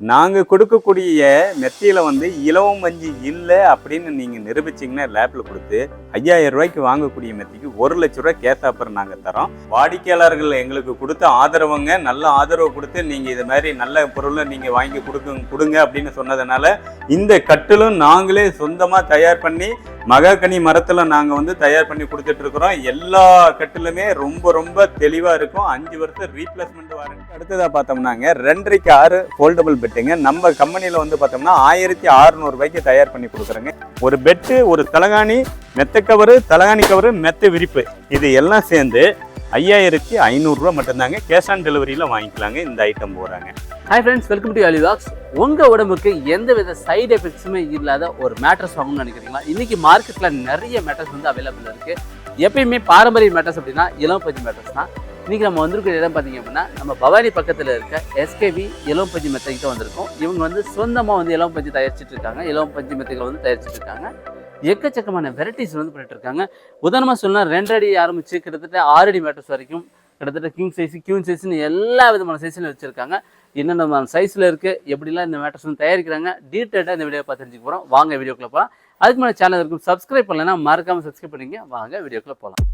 நாங்கள் கொடுக்கக்கூடிய மெத்தியில் வந்து இலவம் வஞ்சி இல்லை அப்படின்னு நீங்கள் நிரூபிச்சிங்கன்னா லேப்பில் கொடுத்து ஐயாயிரம் ரூபாய்க்கு வாங்கக்கூடிய மெத்திக்கு ஒரு லட்ச ரூபாய் கேசாப்பர் நாங்கள் தரோம். வாடிக்கையாளர்கள் எங்களுக்கு கொடுத்த ஆதரவுங்க நல்ல ஆதரவு கொடுத்து நீங்கள் இது மாதிரி நல்ல பொருளை நீங்கள் வாங்கி கொடுக்க கொடுங்க அப்படின்னு சொன்னதுனால இந்த கட்டிலும் நாங்களே சொந்தமாக தயார் பண்ணி மகாகனி மரத்தில் நாங்கள் வந்து தயார் பண்ணி கொடுத்துட்டு இருக்கிறோம். எல்லா கட்டிலுமே ரொம்ப ரொம்ப தெளிவாக இருக்கும். அஞ்சு வருஷம் ரீப்ளேஸ்மெண்ட் வாரண்டி அடுத்ததாக பார்த்தோம்னாங்க ரெண்டரைக்கு ஆறு ஃபோல்டபுள் பெட்டுங்க நம்ம கம்பெனியில் வந்து பார்த்தோம்னா ஆயிரத்தி அறுநூறுபாய்க்கு தயார் பண்ணி கொடுக்குறோங்க. ஒரு பெட்டு ஒரு தலகாணி மெத்த கவரு தலகாணி கவரு மெத்த விரிப்பு. இது எல்லாம் சேர்ந்து ஐயாயிரத்தி ஐநூறுரூவா மட்டும்தாங்க. கேஷ் ஆன் டெலிவரியில் வாங்கிக்கலாங்க. இந்த ஐட்டம் போகிறாங்க ஹாய் ஃப்ரெண்ட்ஸ் வெல்கம் டு அலிவாக்ஸ் உங்கள் உடம்புக்கு எந்த வித சைடு எஃபெக்ட்ஸுமே இல்லாத ஒரு மேட்ரஸ் வாங்கணும்னு நினைக்கிறீங்களா? இன்றைக்கி மார்க்கெட்டில் நிறைய மேட்ரஸ் வந்து அவைலபிள் இருக்குது எப்பயுமே பாரம்பரிய மேட்ரஸ் அப்படின்னா இளம்பஞ்சு மேட்ரஸ் தான். இன்றைக்கி நம்ம வந்திருக்கிற இடம் பார்த்தீங்க அப்படின்னா நம்ம பவானி பக்கத்தில் இருக்க எஸ்கேவி இளம்பஞ்சி மெத்தைக்கிட்ட வந்திருக்கோம். இவங்க வந்து சொந்தமாக வந்து இளம்பஞ்சி தயாரிச்சிட்டு இருக்காங்க. இளம்பஞ்சி மெத்தைகள் வந்து தயாரிச்சிட்டு இருக்காங்க. எக்கச்சக்கமான வெரைட்டிஸ் வந்து பண்ணிட்டு இருக்காங்க. உதாரணமாக சொல்லலாம் ரெண்டடி ஆரம்பிச்சு கிட்டத்தட்ட ஆறடி மேட்ரஸ் வரைக்கும் கிட்டத்தட்ட கிங் சைஸ் கியூன் சைஸ்னு எல்லா விதமான சைஸ்லையும் வச்சுருக்காங்க. என்னென்ன சைஸில் இருக்குது எப்படிலாம் இந்த மேட்ரஸ் வந்து தயாரிக்கிறாங்க டீட்டெயிலாக இந்த வீடியோ பார்த்து தெரிஞ்சுக்க போகிறோம் வாங்க வீடியோக்குள்ளே போகலாம் அதுக்கு மேலே சேனல் இருக்கும் சப்ஸ்கிரைப் பண்ணலைன்னா மறக்காமல் சப்ஸ்கிரைப் பண்ணிங்க வாங்க வீடியோக்குள்ளே போகலாம்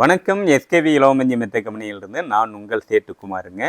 வணக்கம். எஸ்கேவி இளவமஞ்சி மெத்தை கம்பெனியிலிருந்து நான் உங்கள் சேட்டுக்குமாருங்க.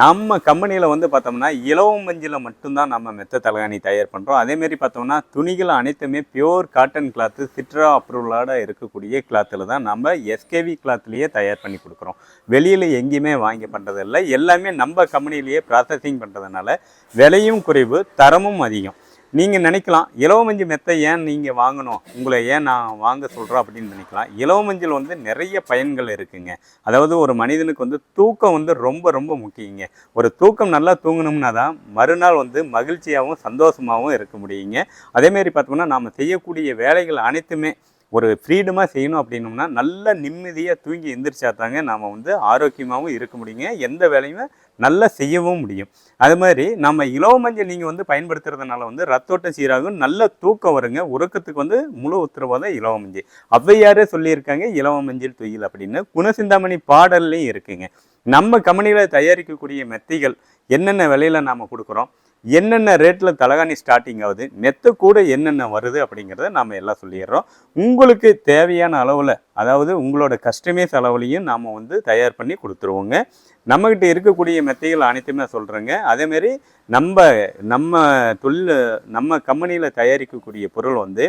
நம்ம கம்பெனியில் வந்து பார்த்தோம்னா இலவமஞ்சில் மட்டும்தான் நம்ம மெத்த தலகாணி தயார் பண்ணுறோம் அதேமாரி பார்த்தோம்னா துணிகள் அனைத்துமே பியோர் காட்டன் கிளாத்து சிட்ரா அப்ரூவலோட இருக்கக்கூடிய கிளாத்தில் தான் நம்ம எஸ்கேவி கிளாத்லேயே தயார் பண்ணி கொடுக்குறோம். வெளியில் எங்கேயுமே வாங்கி பண்ணுறதில்ல எல்லாமே நம்ம கம்பெனிலேயே ப்ராசஸிங் பண்ணுறதுனால விலையும் குறைவு தரமும் அதிகம். நீங்கள் நினைக்கலாம் இலவமஞ்சி மெத்தை ஏன் நீங்கள் வாங்கணும்? உங்களை ஏன் நான் வாங்க சொல்கிறோம் அப்படின்னு நினைக்கலாம். இலவமஞ்சில் வந்து நிறைய பயன்கள் இருக்குங்க. அதாவது ஒரு மனிதனுக்கு வந்து தூக்கம் வந்து ரொம்ப ரொம்ப முக்கியங்க. ஒரு தூக்கம் நல்லா தூங்கணும்னா தான் மறுநாள் வந்து மகிழ்ச்சியாகவும் சந்தோஷமாகவும் இருக்க முடியுங்க. அதேமாரி பார்த்தோம்னா நாம் செய்யக்கூடிய வேலைகள் அனைத்துமே ஒரு ஃப்ரீடமாக செய்யணும் அப்படின்னோம்னா நல்ல நிம்மதியாக தூங்கி எந்திரிச்சா தாங்க நாம் வந்து ஆரோக்கியமாகவும் இருக்க முடியுங்க. எந்த வேலையுமே நல்லா செய்யவும் முடியும். அது மாதிரி நம்ம இலவமஞ்சள் நீங்கள் வந்து பயன்படுத்துறதுனால வந்து ரத்தோட்டம் சீராகும் நல்ல தூக்கம் வருங்க. உறக்கத்துக்கு வந்து முழு உத்தரவாதம் இலவமஞ்சள் ஔவையாரே சொல்லியிருக்காங்க இலவமஞ்சள் துயில் அப்படின்னு. குணசிந்தாமணி பாடல்லையும் இருக்குங்க. நம்ம கம்பெனியில் தயாரிக்கக்கூடிய மெத்தைகள் என்னென்ன விலையில் நாம் கொடுக்குறோம்? என்னென்ன ரேட்டில் தலகாணி ஸ்டார்டிங் ஆகுது நெத்த கூட என்னென்ன வருது அப்படிங்கிறத நாம் எல்லாம் சொல்லிடுறோம். உங்களுக்கு தேவையான அளவில் அதாவது உங்களோட கஸ்டமைஸ் அளவுலையும் நாம் வந்து தயார் பண்ணி கொடுத்துருவோங்க. நம்மக்கிட்ட இருக்கக்கூடிய மெத்தைகள் அனைத்துமே சொல்கிறேங்க அதேமாரி நம்ம நம்ம தொழில் நம்ம கம்பெனியில் தயாரிக்கக்கூடிய பொருள் வந்து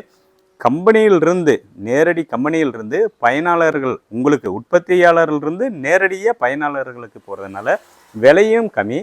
கம்பெனியிலிருந்து நேரடி கம்பெனியிலிருந்து பயனாளர்கள் உங்களுக்கு உற்பத்தியாளர்களிருந்து நேரடியாக பயனாளர்களுக்கு போகிறதுனால விலையும் கம்மி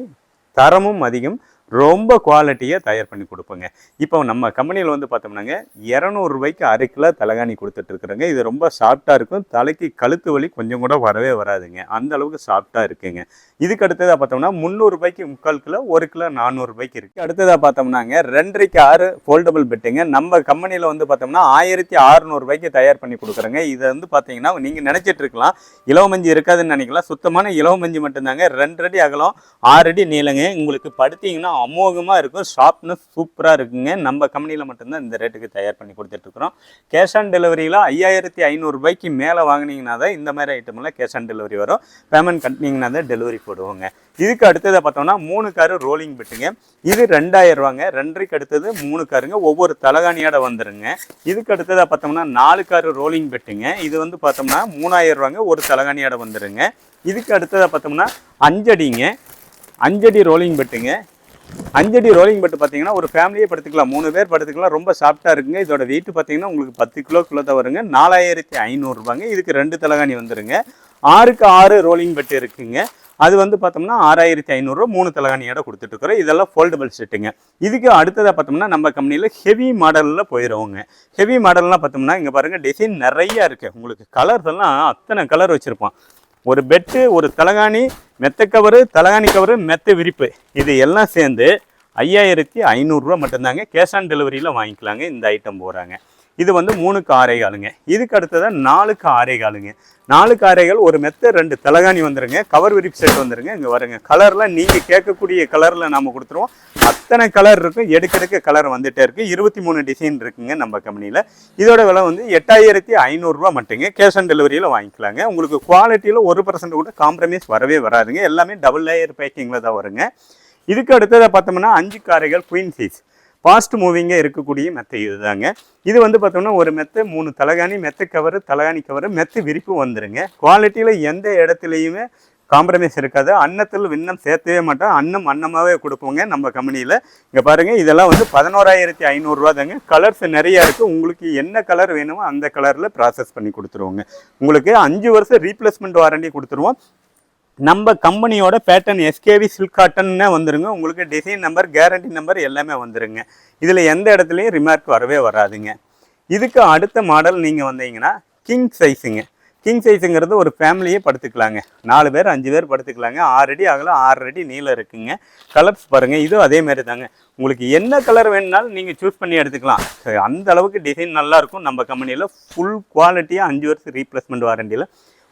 தரமும் அதிகம். ரொம்ப குவாலிட்டியாக தயார் பண்ணி கொடுப்போங்க. இப்போ நம்ம கம்பெனியில் வந்து பார்த்தோம்னாங்க இரநூறுபாய்க்கு அரை கிலோ தலைகாணி கொடுத்துட்ருக்குறோங்க இது ரொம்ப சாஃப்டாக இருக்கும். தலைக்கு கழுத்து வலி கொஞ்சம் கூட வரவே வராதுங்க. அந்த அளவுக்கு சாஃப்டாக இருக்குங்க. இதுக்கு அடுத்ததாக பார்த்தோம்னா முந்நூறுபாய்க்கு முக்கால் கிலோ ஒரு கிலோ நானூறுபாய்க்கு இருக்குது அடுத்ததாக பார்த்தோம்னாங்க ரெண்டரைக்கு ஆறு ஃபோல்டபுள் பெட்டுங்க நம்ம கம்பெனியில் வந்து பார்த்தோம்னா ஆயிரத்தி அறுநூறுபாய்க்கு தயார் பண்ணி கொடுக்குறோங்க. இதை வந்து பார்த்தீங்கன்னா நீங்கள் நினச்சிட்டு இருக்கலாம். இலவமஞ்சி இருக்காதுன்னு நினைக்கலாம். சுத்தமான இலவமஞ்சி மட்டும்தாங்க. ரெண்டரடி அகலம் ஆறடி நீளங்க. உங்களுக்கு படுத்திங்கன்னா அமோகமாக இருக்கும். ஷார்ப்னஸ் சூப்பராக இருக்குங்க. நம்ம கம்பெனியில் மட்டும்தான் இந்த ரேட்டுக்கு தயார் பண்ணி கொடுத்துட்ருக்குறோம் கேஷ் ஆன் டெலிவரியில் ஐயாயிரத்தி ஐநூறுரூபாய்க்கு மேலே வாங்கினீங்கன்னா தான் இந்த மாதிரி ஐட்டமெல்லாம் கேஷ் ஆன் டெலிவரி வரும். பேமெண்ட் கட்டினீங்கன்னா தான் டெலிவரி போடுவோங்க. இதுக்கு அடுத்ததை பார்த்தோம்னா மூணு காரு ரோலிங் பெட்டுங்க இது ரெண்டாயிரம் ரூபாங்க. ரெண்டரைக்கு அடுத்தது மூணு காருங்க. ஒவ்வொரு தலகாணியோட வந்துருங்க. இதுக்கு அடுத்ததாக பார்த்தோம்னா நாலு காரு ரோலிங் பெட்டுங்க இது வந்து பார்த்தோம்னா மூணாயிரம் ரூபாங்க. ஒரு தலகாணியோட வந்துருங்க. இதுக்கு அடுத்ததாக பார்த்தோம்னா அஞ்சடிங்க. அஞ்சடி ரோலிங் பெட்டுங்க அஞ்சடி ரோலிங் பெட்டு பார்த்தீங்கன்னா ஒரு ஃபேமிலியே படுத்துக்கலாம். மூணு பேர் படுத்துக்கலாம். ரொம்ப சாஃப்டாக இருக்குங்க. இதோட வெயிட் பார்த்தீங்கன்னா உங்களுக்கு பத்து கிலோக்குள்ளே தான் வருங்க. நாலாயிரத்தி ஐநூறுரூபாங்க இதுக்கு ரெண்டு தலகாணி வந்துருங்க. ஆறுக்கு ஆறு ரோலிங் பெட்டு இருக்குங்க. அது வந்து பார்த்தோம்னா ஆறாயிரத்தி ஐநூறுரூவா மூணு தலகாணியோட கொடுத்துட்ருக்குறோம் இதெல்லாம் ஃபோல்டபுள் செட்டுங்க இதுக்கு அடுத்ததாக பார்த்தோம்னா நம்ம கம்பெனியில் ஹெவி மாடலில் போயிடுவோங்க ஹெவி மாடல்லாம் பார்த்தோம்னா இங்கே பாருங்கள் டிசைன் நிறையா இருக்குது உங்களுக்கு கலர்ஸ் எல்லாம் அத்தனை கலர் வச்சுருப்பான். ஒரு பெட்டு ஒரு தலகாணி மெத்த கவரு தலகாணி கவரு மெத்த விரிப்பு. இது எல்லாம் சேர்ந்து ஐயாயிரத்தி ஐநூறுரூவா மட்டும்தாங்க. கேஷ் ஆன் டெலிவரியில் வாங்கிக்கலாங்க. இந்த ஐட்டம் போகிறாங்க இது வந்து மூணுக்கு ஆறே காலுங்க இதுக்கு அடுத்ததான் நாலுக்கு ஆறே காலுங்க நாலுக்கு ஆறே ஒரு மெத்த ரெண்டு தலகாணி வந்துருங்க. கவர் விரிப்பு செட் வந்துருங்க. இங்கே வருங்க கலரில் நீங்கள் கேட்கக்கூடிய கலரில் நம்ம கொடுத்துருவோம். அத்தனை கலர் இருக்கும். எடுக்க எடுக்க கலர் வந்துட்டே இருக்குது இருபத்தி மூணு டிசைன் இருக்குங்க நம்ம கம்பெனியில். இதோட விலை வந்து எட்டாயிரத்தி ஐநூறுரூவா மட்டுங்க. கேஷ் ஆன் டெலிவரியில் வாங்கிக்கலாங்க. உங்களுக்கு குவாலிட்டியில் ஒரு பர்சன்ட் கூட காம்ப்ரமைஸ் வரவே வராதுங்க. எல்லாமே டபுள் லேயர் பேக்கிங்கில் தான் வருங்க. இதுக்கு அடுத்ததை பார்த்தோம்னா அஞ்சு காரைகள் குயின் சைஸ் ஃபாஸ்ட் மூவிங்காக இருக்கக்கூடிய மெத்தை இதுதாங்க. இது வந்து பார்த்தோம்னா ஒரு மெத்தை மூணு தலகாணி மெத்தை கவரு தலகாணி கவரு மெத்தை விரிப்பு வந்துருங்க. குவாலிட்டியில் எந்த இடத்துலையுமே காம்ப்ரமைஸ் இருக்காது. அன்னத்தில் விண்ணம் சேர்த்தவே மாட்டோம். அன்னம் அன்னமாகவே கொடுப்போங்க நம்ம கம்பெனியில். இங்கே பாருங்கள் இதெல்லாம் வந்து பதினோராயிரத்தி ஐநூறுரூவா தாங்க கலர்ஸ் நிறையா இருக்குது உங்களுக்கு என்ன கலர் வேணுமோ அந்த கலரில் ப்ராசஸ் பண்ணி கொடுத்துருவோங்க. உங்களுக்கு அஞ்சு வருஷம் ரீப்ளேஸ்மெண்ட் வாரண்டி கொடுத்துருவோம். நம்ம கம்பெனியோட பேட்டர்ன் எஸ்கேவி சில்க் காட்டன்னு வந்துருங்க. உங்களுக்கு டிசைன் நம்பர் கேரண்டி நம்பர் எல்லாமே வந்துருங்க. இதில் எந்த இடத்துலையும் ரிமார்க் வரவே வராதுங்க. இதுக்கு அடுத்த மாடல் நீங்கள் வந்தீங்கன்னா கிங் சைஸுங்க கிங் சைஸுங்கிறது ஒரு ஃபேமிலியே படுத்துக்கலாங்க. நாலு பேர் அஞ்சு பேர் படுத்துக்கலாங்க. ஆறு அடி அகலம் ஆறு அடி நீளம் இருக்குங்க. கலர்ஸ் பாருங்கள் இதுவும் அதே மாதிரி தாங்க. உங்களுக்கு என்ன கலர் வேணுனாலும் நீங்கள் சூஸ் பண்ணி எடுத்துக்கலாம். அந்த அளவுக்கு டிசைன் நல்லாயிருக்கும் நம்ம கம்பெனியில் ஃபுல் குவாலிட்டியாக அஞ்சு வருஷம் ரீப்ளேஸ்மெண்ட் வாரண்டியில்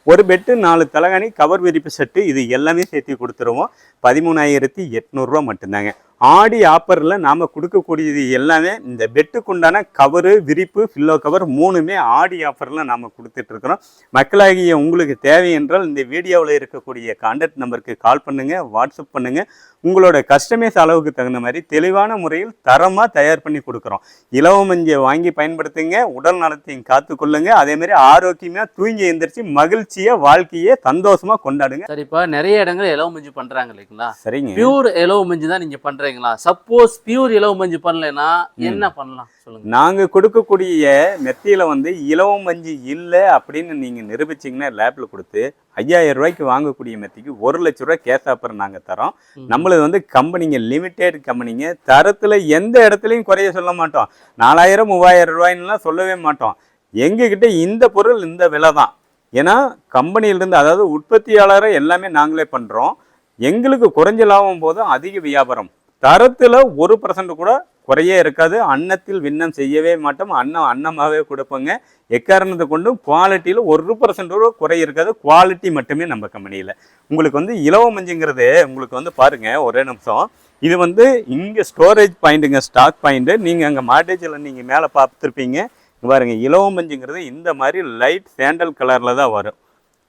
ஒரு பெட்டு நாலு தலகாணி கவர் விரிப்பு செட்டு இது எல்லாமே சேர்த்து கொடுத்துருவோம். பதிமூணாயிரத்தி எட்நூறுரூவா மட்டும்தாங்க. ஆடி ஆப்பரில் நாம் கொடுக்கக்கூடியது எல்லாமே இந்த பெட்டுக்குண்டான கவரு விரிப்பு ஃபில்லோ கவர் மூணுமே ஆடி ஆஃபரில் நாம் கொடுத்துட்ருக்குறோம் மக்களாகிய உங்களுக்கு தேவை என்றால் இந்த வீடியோவில் இருக்கக்கூடிய கான்டாக்ட் நம்பருக்கு கால் பண்ணுங்கள் வாட்ஸ்அப் பண்ணுங்கள் உங்களோட கஸ்டமைஸ் அளவுக்கு தகுந்த மாதிரி தெளிவான முறையில் தரமாக தயார் பண்ணி கொடுக்குறோம். இலவ மஞ்சை வாங்கி பயன்படுத்துங்க உடல் நலத்தையும் காத்துக்கொள்ளுங்க. அதே மாதிரி ஆரோக்கியமாக தூங்கி எந்திரிச்சு மகிழ்ச்சியாக வாழ்க்கையை சந்தோஷமாக கொண்டாடுங்க. சரி இப்போ நிறைய இடங்கள் இலவ மஞ்சு பண்றாங்க இல்லைங்களா? சரிங்க. பியூர் இலவ மஞ்சு தான் நீங்க பண்றீங்களா சப்போஸ் பியூர் இலவ மஞ்சு பண்ணலைன்னா என்ன பண்ணலாம்? சொல்லுங்க. நாங்கள் கொடுக்கக்கூடிய மெத்தியில் வந்து இலவம் மஞ்சு இல்லை அப்படின்னு நீங்கள் நிரூபிச்சிங்கன்னா லேபில் கொடுத்து ஐயாயிரம் ரூபாய்க்கு வாங்கக்கூடிய மெத்திக்கு ஒரு லட்ச ரூபாய் கேஸ் ஆஃபர் நாங்கள் தரோம். நம்மளது வந்து கம்பெனிங்க லிமிடெட் கம்பெனிங்க தரத்தில் எந்த இடத்துலையும் குறைய சொல்ல மாட்டோம். நாலாயிரம் மூவாயிரம் ரூபாய்ன்னுலாம் சொல்லவே மாட்டோம். எங்ககிட்ட இந்த பொருள் இந்த விலை தான். ஏன்னா கம்பெனியிலிருந்து அதாவது உற்பத்தியாளரை எல்லாமே நாங்களே பண்ணுறோம் எங்களுக்கு குறைஞ்ச லாபம் போதும் அதிக வியாபாரம். தரத்தில் ஒரு பர்சன்ட் கூட குறையே இருக்காது. அன்னத்தில் விண்ணம் செய்யவே மாட்டோம். அன்னம் அன்னமாகவே கொடுப்போங்க. எக்காரணத்தை கொண்டும் குவாலிட்டியில் ஒரு பர்சன்ட் கூட குறை இருக்காது. குவாலிட்டி மட்டுமே நம்ம கம்பெனியில் உங்களுக்கு வந்து இலவ மஞ்சுங்கிறது உங்களுக்கு வந்து பாருங்க ஒரே நிமிஷம். இது வந்து இங்கே ஸ்டோரேஜ் பாயிண்ட்டுங்க ஸ்டாக் பாயிண்ட்டு நீங்கள் அங்கே மாட்டேஜில் நீங்கள் மேலே பார்த்துருப்பீங்க. பாருங்கள் பாருங்க இலவ மஞ்சுங்கிறது இந்த மாதிரி லைட் சேண்டல் கலரில் தான் வரும்.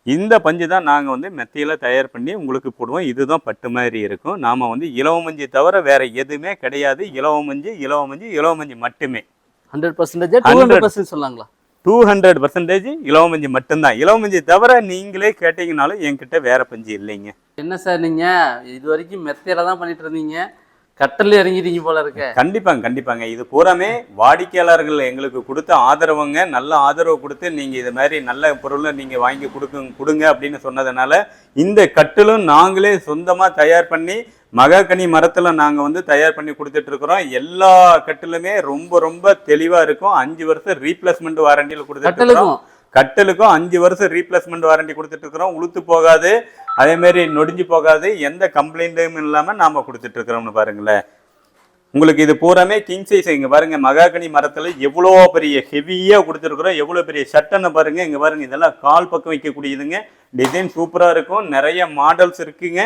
இந்த பஞ்சு தான் நாங்கள் வந்து மெத்தையில் தயார் பண்ணி உங்களுக்கு போடுவோம். இதுதான் பட்டு மாதிரி இருக்கும். நாம் வந்து இலவ மஞ்சு தவிர வேற எதுவுமே கிடையாது. இலவ மஞ்சு இலவ மஞ்சு இலவ மஞ்சு மட்டுமே. ஹண்ட்ரட் பர்சன்டேஜ் ஹண்ட்ரட் பர்சன்ட் சொல்லாங்களா? டூ ஹண்ட்ரட் பர்சன்டேஜ் இலவ மஞ்சு மட்டும்தான். இலவ மஞ்சு தவிர நீங்களே கேட்டீங்கனாலும் என்கிட்ட வேற பஞ்சு இல்லைங்க. என்ன சார் நீங்க? இது வரைக்கும் மெத்தையில தான் பண்ணிட்டு இருந்தீங்க. கட்டல்ல இறங்கிட்டீங்க போல இருக்க. கண்டிப்பாங்க கண்டிப்பாங்க. இது பூராமே வாடிக்கையாளர்கள் எங்களுக்கு கொடுத்த ஆதரவுங்க. நல்ல ஆதரவு கொடுத்து நீங்க இது மாதிரி நல்ல பொருளை நீங்க வாங்கி கொடுக்க கொடுங்க அப்படின்னு சொன்னதுனால இந்த கட்டிலும் நாங்களே சொந்தமா தயார் பண்ணி மகாகனி மரத்துல நாங்க வந்து தயார் பண்ணி கொடுத்துட்டு இருக்கிறோம். எல்லா கட்டிலுமே ரொம்ப ரொம்ப தெளிவா இருக்கும். அஞ்சு வருஷம் ரீப்ளேஸ்மெண்ட் வாரண்டியில் கொடுத்துட்டு இருக்கிறோம். கட்டலுக்கும் அஞ்சு வருஷம் ரீப்ளேஸ்மெண்ட் வாரண்டி கொடுத்துட்டு இருக்கிறோம் உளுத்து போகாது. அதேமாரி நொடிஞ்சு போகாது. எந்த கம்ப்ளைண்ட்டும் இல்லாமல் நாம் கொடுத்துட்டு இருக்கிறோம்னு பாருங்களேன். உங்களுக்கு இது பூராமே கிங் சைஸ் இங்கே பாருங்க. மகாகனி மரத்தில் எவ்வளோ பெரிய ஹெவியாக கொடுத்துருக்குறோம் எவ்வளோ பெரிய சட்டன்னு பாருங்க. இங்கே பாருங்கள் இதெல்லாம் கால் பக்கம் வைக்கக்கூடியதுங்க. டிசைன் சூப்பராக இருக்கும். நிறைய மாடல்ஸ் இருக்குங்க.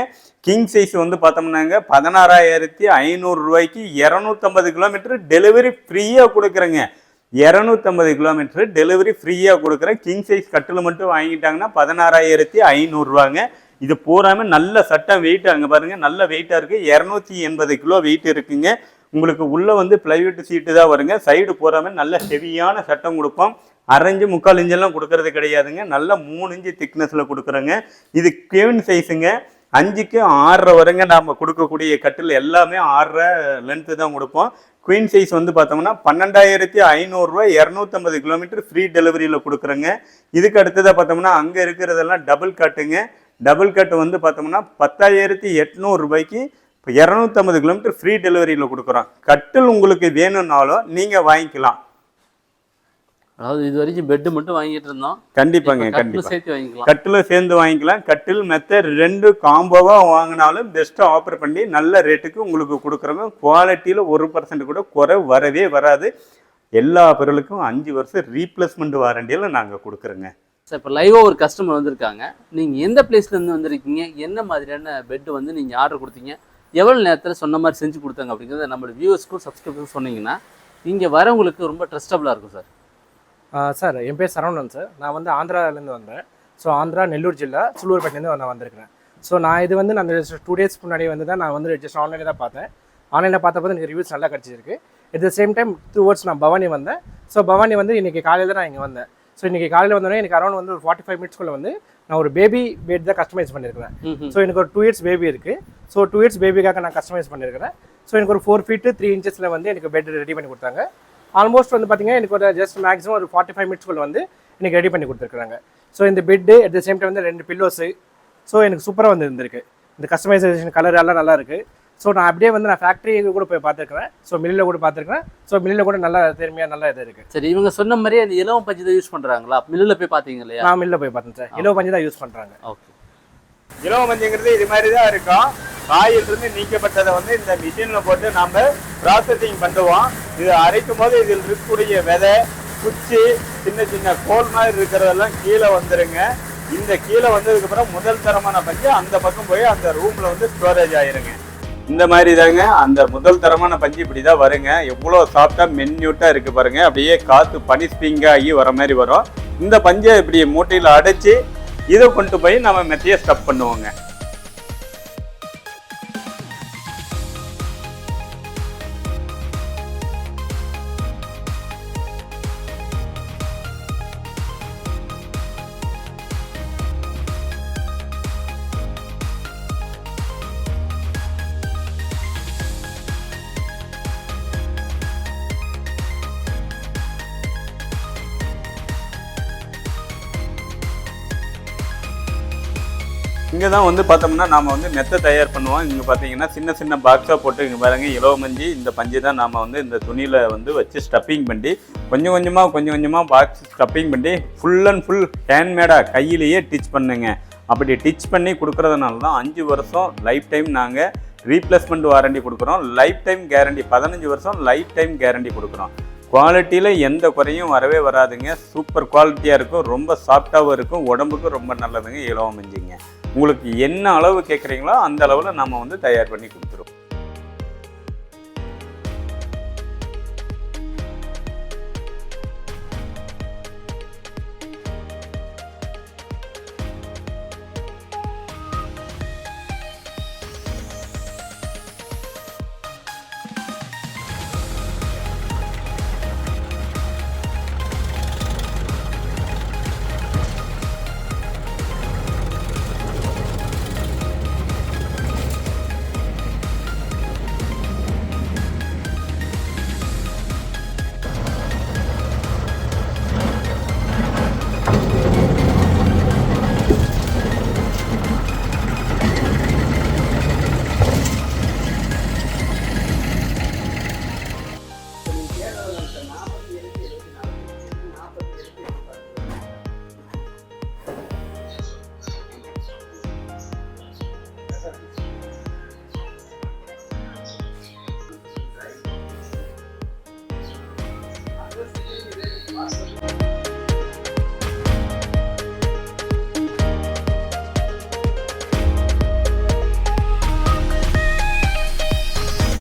கிங் சைஸ் வந்து பார்த்தோம்னாங்க பதினாறாயிரத்தி ஐநூறு ரூபாய்க்கு இரநூத்தம்பது கிலோமீட்டர் டெலிவரி ஃப்ரீயாக கொடுக்குறேங்க. இரநூத்தம்பது கிலோமீட்டர் டெலிவரி ஃப்ரீயாக கொடுக்குறேன் கிங் சைஸ் கட்டில் மட்டும் வாங்கிட்டாங்கன்னா பதினாறாயிரத்தி ஐநூறுரூவாங்க இது பூராமே நல்ல சட்டம் வெயிட் அங்கே பாருங்கள் நல்ல வெயிட்டாக இருக்குது இரநூத்தி எண்பது கிலோ வெயிட் இருக்குங்க. உங்களுக்கு உள்ளே வந்து பிளைவுட் சீட்டு தான் வருங்க. சைடு பூராமே நல்ல ஹெவியான சட்டம் கொடுப்போம். அரைஞ்சு முக்கால் இஞ்செல்லாம் கொடுக்கறது கிடையாதுங்க. நல்ல மூணு இன்ச்சு திக்னஸில் கொடுக்குறோங்க. இது கேவின் சைஸுங்க அஞ்சுக்கு ஆறரை வரைங்க நாம் கொடுக்கக்கூடிய கட்டில். எல்லாமே ஆறரை லென்த்து தான் கொடுப்போம். குயின் சைஸ் வந்து பார்த்தோம்னா பன்னெண்டாயிரத்தி ஐநூறுரூவா இரநூத்தம்பது கிலோமீட்டர் ஃப்ரீ டெலிவரியில் கொடுக்குறோங்க. இதுக்கு அடுத்ததாக பார்த்தோம்னா அங்கே இருக்கிறதெல்லாம் டபுள் கட்டுங்க டபுள் கட் வந்து பார்த்தோம்னா பத்தாயிரத்தி எட்நூறுபாய்க்கு இப்போ இரநூத்தம்பது கிலோமீட்டர் ஃப்ரீ டெலிவரியில் கொடுக்குறோம். கட்டில் உங்களுக்கு வேணும்னாலும் நீங்கள் வாங்கிக்கலாம். அதாவது இது வரைக்கும் பெட் மட்டும் வாங்கிட்டு இருந்தோம். கண்டிப்பாங்க கட்டிலும் கண்டிப்பாக சேர்த்து வாங்கிக்கலாம். கட்டில் சேர்ந்து வாங்கிக்கலாம். கட்டில் மெத்த ரெண்டு காம்போவாக வாங்கினாலும் பெஸ்ட்டாக ஆஃபர் பண்ணி நல்ல ரேட்டுக்கு உங்களுக்கு கொடுக்குறோங்க. குவாலிட்டியில் ஒரு பர்சன்ட் கூட குறை வரவே வராது. எல்லா பொருளுக்கும் அஞ்சு வருஷம் ரீப்ளேஸ்மெண்ட் வாரண்டியில் நாங்கள் கொடுக்குறோங்க. சார் இப்போ லைவாக ஒரு கஸ்டமர் வந்திருக்காங்க. நீங்கள் எந்த பிளேஸ்லேருந்து வந்திருக்கீங்க? என்ன மாதிரியான பெட் வந்து நீங்கள் ஆர்டர் கொடுத்தீங்க? எவ்வளோ நேரத்தில் சொன்ன மாதிரி செஞ்சு கொடுத்தாங்க அப்படிங்கிறத நம்மளோட வியூவர்ஸ்க்கும் சப்ஸ்கிரைபர்ஸ்க்கும் சொன்னீங்கன்னா இங்கே வரவங்களுக்கு ரொம்ப ட்ரஸ்டபுளாக இருக்கும் சார் சார் என் பேர் சரவணன் சார். நான் வந்து ஆந்திராலேருந்து வந்தேன். ஸோ ஆந்திரா நெல்லூர் ஜில்லா சுலூர்பேட்லேருந்து நான் வந்திருக்கிறேன். ஸோ நான் இது வந்து நான் டூ டேஸ் முன்னாடி வந்து தான் நான் வந்து ஜஸ்ட் ஆன்லைனில் தான் பார்த்தேன். ஆன்லைனில் பார்த்தப்போ எனக்கு ரிவ்யூஸ் நல்லா கிடச்சிருக்கு. At the same time towards நான் பவானி வந்தேன். ஸோ பவானி வந்து இன்றைக்கி காலையில் தான் நான் இங்கே வந்தேன். ஸோ இன்றைக்கி காலையில் வந்தோடனே எனக்கு அரௌண்ட் வந்து ஒரு ஃபார்ட்டி ஃபைவ் மினிட்ஸ்க்குள்ளே வந்து நான் ஒரு பேபி பெட் தான் கஸ்டமைஸ் பண்ணியிருக்கிறேன் ஸோ எனக்கு ஒரு டூ இயர்ஸ் பேபி இருக்குது ஸோ டூ இயர்ஸ் பேபிக்காக நான் கஸ்டமைஸ் பண்ணியிருக்கிறேன் ஸோ எனக்கு ஒரு ஃபோர் ஃபீட்டு த்ரீ இன்ச்சஸில் வந்து எனக்கு பெட் ரெடி பண்ணி கொடுத்தாங்க. ஆல்மோஸ்ட் வந்து பார்த்தீங்கன்னா எனக்கு ஒரு ஜஸ்ட் மேக்ஸிமம் ஒரு ஃபார்ட்டி ஃபைவ் மினிட்ஸ்க்குள்ள வந்து எனக்கு ரெடி பண்ணி கொடுத்துருக்காங்க ஸோ இந்த bed at the same time வந்து ரெண்டு பில்லோஸு ஸோ எனக்கு சூப்பராக வந்து இருந்திருக்கு. இந்த கஸ்டமைசேஷன் கலர் எல்லாம் நல்லா இருக்குது ஸோ நான் அப்படியே வந்து நான் ஃபேக்ட்ரி கூட போய் பார்த்துருக்கிறேன். ஸோ மில்லில் கூட பார்த்துருக்கிறேன். ஸோ மில்லில் கூட நல்லா திறமையாக நல்லா இது இருக்குது சரி இவங்க சொன்ன மாதிரியே அந்த இலவம் பஞ்சு தான் யூஸ் பண்ணுறாங்களா மில்லில் போய் பார்த்தீங்க இல்லையா? நான் மில்லில் போய் பார்த்தேன் சார். இலவ பஞ்சு தான் யூஸ் பண்ணுறாங்க ஓகே. இலவ மஞ்சங்கிறது இது மாதிரி தான் இருக்கும். காயிலிருந்து நீக்கப்பட்டதை வந்து இந்த மிஷினில் போட்டு நாம் ப்ராசஸிங் பண்ணுவோம். இது அரைக்கும் போது இதில் இருக்கக்கூடிய விதை குச்சி சின்ன சின்ன கோல் மாதிரி இருக்கிறதெல்லாம் கீழே வந்துருங்க. இந்த கீழே வந்ததுக்கப்புறம் முதல் தரமான பஞ்சு அந்த பக்கம் போய் அந்த ரூமில் வந்து ஸ்டோரேஜ் ஆயிருங்க. இந்த மாதிரி தாங்க அந்த முதல் தரமான பஞ்சு இப்படி தான் வருங்க. எவ்வளோ சாஃப்டாக மென்யூட்டாக இருக்குது பாருங்க. அப்படியே காற்று பனி ஸ்பிங்காகி வர மாதிரி வரும். இந்த பஞ்சை இப்படி மூட்டையில் அடைச்சி இதை கொண்டு போய் நம்ம மெத்தையை ஸ்டப் பண்ணுவோங்க. இங்கே தான் வந்து பார்த்தோம்னா நாம் வந்து மெத்தை தயார் பண்ணுவோம். இங்கே பார்த்தீங்கன்னா சின்ன சின்ன பாக்ஸாக போட்டு இங்கே பாருங்கள் இலவ மஞ்சி இந்த பஞ்சு தான் நாம் வந்து இந்த துணியில் வந்து வச்சு ஸ்டப்பிங் பண்ணி கொஞ்சம் கொஞ்சமாக கொஞ்சம் கொஞ்சமாக பாக்ஸ் ஸ்டப்பிங் பண்ணி ஃபுல் அண்ட் ஃபுல் ஹேண்ட்மேடாக கையிலேயே டிச் பண்ணுங்க. அப்படி டிச் பண்ணி கொடுக்குறதுனால தான் அஞ்சு வருஷம் லைஃப் டைம் நாங்கள் ரீப்ளேஸ்மெண்ட் வாரண்டி கொடுக்குறோம். லைஃப் டைம் கேரண்டி பதினஞ்சு வருஷம் லைஃப் டைம் கேரண்டி கொடுக்குறோம். குவாலிட்டியில் எந்த குறையும் வரவே வராதுங்க. சூப்பர் குவாலிட்டியாக இருக்கும். ரொம்ப சாஃப்டாகவும் இருக்கும். உடம்புக்கும் ரொம்ப நல்லதுங்க. இலவ மஞ்சிங்க. உங்களுக்கு என்ன அளவு கேட்குறீங்களோ அந்த அளவில் நம்ம வந்து தயார் பண்ணி கொடுத்துருவோம்.